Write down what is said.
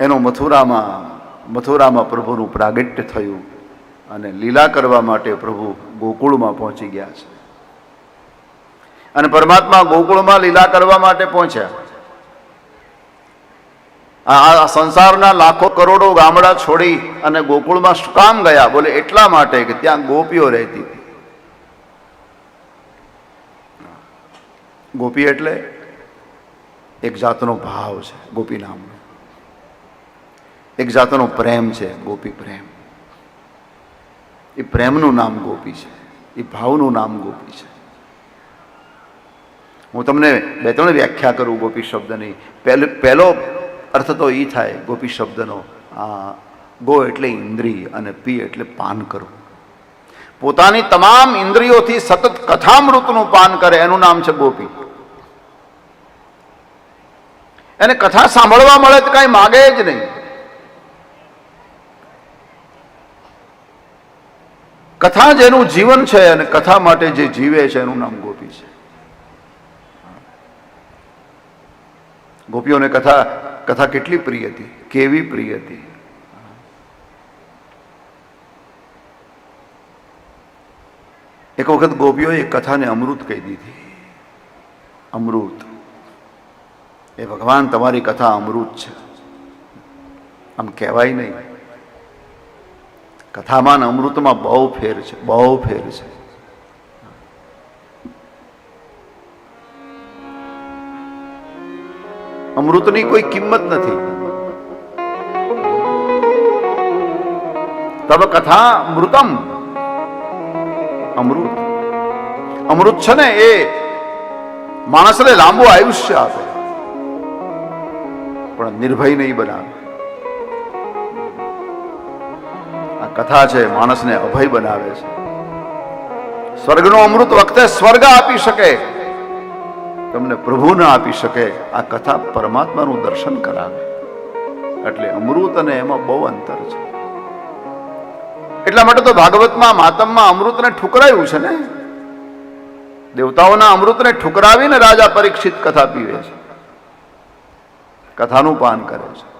એનો મથુરામાં મથુરામાં પ્રભુનું પ્રાગટ્ય થયું અને લીલા કરવા માટે પ્રભુ ગોકુળમાં પહોંચી ગયા છે. અને પરમાત્મા ગોકુળમાં લીલા કરવા માટે પહોંચ્યા. આ સંસારના લાખો કરોડો ગામડા છોડી અને ગોકુળમાં શું કામ ગયા? બોલે, એટલા માટે કે ત્યાં ગોપીઓ રહેતી હતી. ગોપી એટલે એક જાતનો ભાવ છે, ગોપી નામનો. એક જાતનો પ્રેમ છે, ગોપી પ્રેમ. એ પ્રેમનું નામ ગોપી છે, એ ભાવનું નામ ગોપી છે. હું તમને બે ત્રણ વ્યાખ્યા કરું ગોપી શબ્દની. પહેલો અર્થ તો એ થાય, ગોપી શબ્દનો, આ, ગો એટલે ઇન્દ્રિય અને પી એટલે પાન કરવું પોતાની તમામ ઇન્દ્રિયોથી સતત કથામૃતનું પાન કરે, એનું નામ છે ગોપી. એને કથા સાંભળવા મળે તો કાંઈ માગે જ નહીં. કથા જેનું જીવન છે અને કથા માટે જે જીવે છે એનું નામ ગોપી છે. ગોપીઓને કથા કથા કેટલી પ્રિય હતી, કેવી પ્રિય હતી? એક વખત ગોપીઓએ કથાને અમૃત કહી દીધી. અમૃત. એ ભગવાન, તમારી કથા અમૃત છે. આમ કહેવાય નહીં. કથામાં અમૃતમાં બહુ ફેર છે, બહુ ફેર છે. અમૃતની કોઈ કિંમત નથી. તબ કથા અમૃતમ. અમૃત. અમૃત છે ને એ માણસને લાંબુ આયુષ્ય આપે. પણ નિર્ભય નહીં બનાવે. કથા છે, માણસને અભય બનાવે છે. સ્વર્ગનો અમૃત વખતે સ્વર્ગ આપી શકે. તમને પ્રભુ ના આપી શકે. આ કથા પરમાત્માનું દર્શન કરાવે. એટલે અમૃત અને એમાં બહુ અંતર છે. એટલા માટે તો ભાગવતમાં માતમમાં અમૃતને ઠુકરાયું છે ને? દેવતાઓના અમૃતને ઠુકરાવીને રાજા પરીક્ષિત કથા પીવે છે. કથાનું પાન કરે છે.